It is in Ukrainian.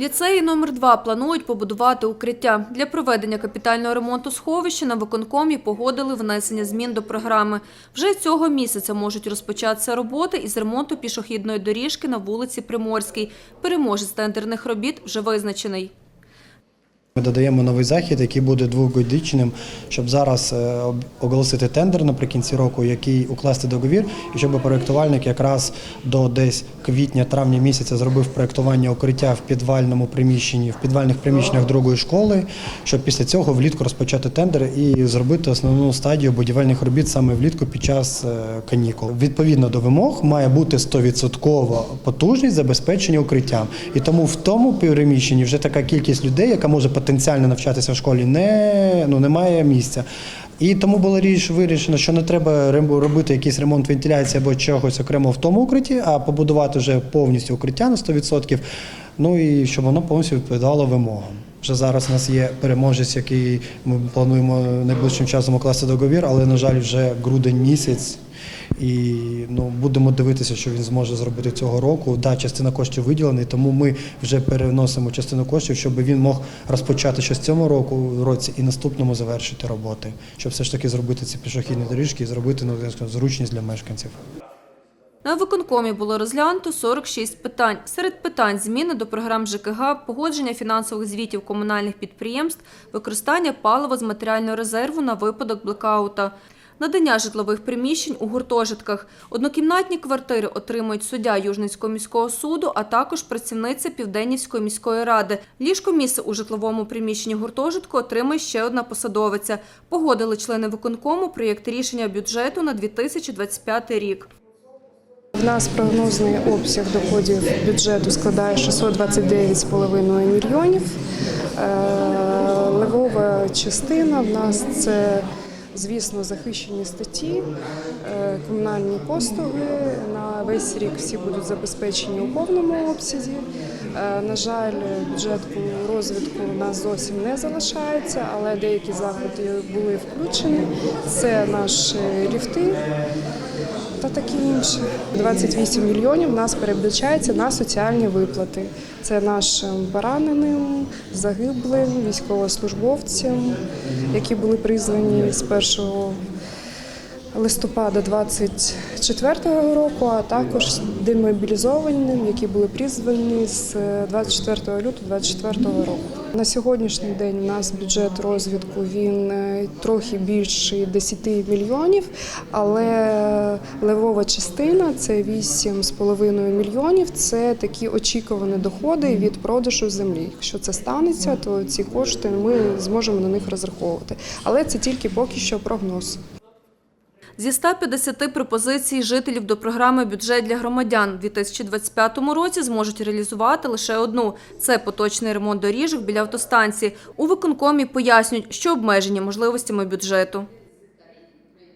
Ліцеї номер 2 планують побудувати укриття. Для проведення капітального ремонту сховища на виконкомі погодили внесення змін до програми. Вже цього місяця можуть розпочатися роботи із ремонту пішохідної доріжки на вулиці Приморській. Переможець тендерних робіт вже визначений. Ми додаємо новий захід, який буде двогодічним, щоб зараз е, оголосити тендер наприкінці року, який укласти договір, і щоб проєктувальник якраз до десь квітня-травня місяця зробив проєктування укриття в підвальному приміщенні, в підвальних приміщеннях другої школи, щоб після цього влітку розпочати тендер і зробити основну стадію будівельних робіт саме влітку під час е, канікул. Відповідно до вимог має бути 100% потужність забезпечення укриттям. І тому в тому приміщенні вже така кількість людей, яка може потенціально навчатися в школі, не ну немає місця. І тому було річ вирішено, що не треба робити якийсь ремонт вентиляції або чогось окремо в тому укритті, а побудувати вже повністю укриття на 100%, ну і щоб воно повністю відповідало вимогам. Вже зараз у нас є переможець, який ми плануємо найближчим часом укласти договір, але, на жаль, вже грудень місяць. І ну, будемо дивитися, що він зможе зробити цього року. Да, частина коштів виділена, тому ми вже переносимо частину коштів, щоб він мог розпочати з цього року році і наступному завершити роботи, щоб все ж таки зробити ці пішохідні доріжки і зробити ну, зручність для мешканців. На виконкомі було розглянуто 46 питань. Серед питань зміни до програм ЖКГ, погодження фінансових звітів комунальних підприємств, використання палива з матеріального резерву на випадок блекаута. Надання житлових приміщень у гуртожитках. Однокімнатні квартири отримують суддя Южницького міського суду, а також працівниця Південнівської міської ради. Ліжко місце у житловому приміщенні гуртожитку отримає ще одна посадовиця. Погодили члени виконкому проєкт рішення бюджету на 2025 рік. В нас прогнозний обсяг доходів бюджету складає 629,5 мільйонів. Е, Левова частина в нас це, звісно, захищені статті, е, комунальні послуги. На весь рік всі будуть забезпечені у повному обсязі. Е, На жаль, бюджетку розвитку у нас зовсім не залишається, але деякі заходи були включені. Це наші ліфти та таке інше. 28 мільйонів у нас передбачається на соціальні виплати. Це нашим пораненим, загиблим, військовослужбовцям, які були призвані з 1 листопада 24 року, а також демобілізованим, які були призвані з 24 лютого 24 року. На сьогоднішній день у нас бюджет розвитку він е, трохи більший 10 мільйонів, але левова частина це 8,5 мільйонів. Це такі очікувані доходи від продажу землі. Якщо це станеться, то ці кошти ми зможемо на них розраховувати. Але це тільки поки що прогноз. Зі 150 пропозицій жителів до програми «Бюджет для громадян» у 2025 році зможуть реалізувати лише одну – це поточний ремонт доріжок біля автостанції. У виконкомі пояснюють, що обмежені можливостями бюджету.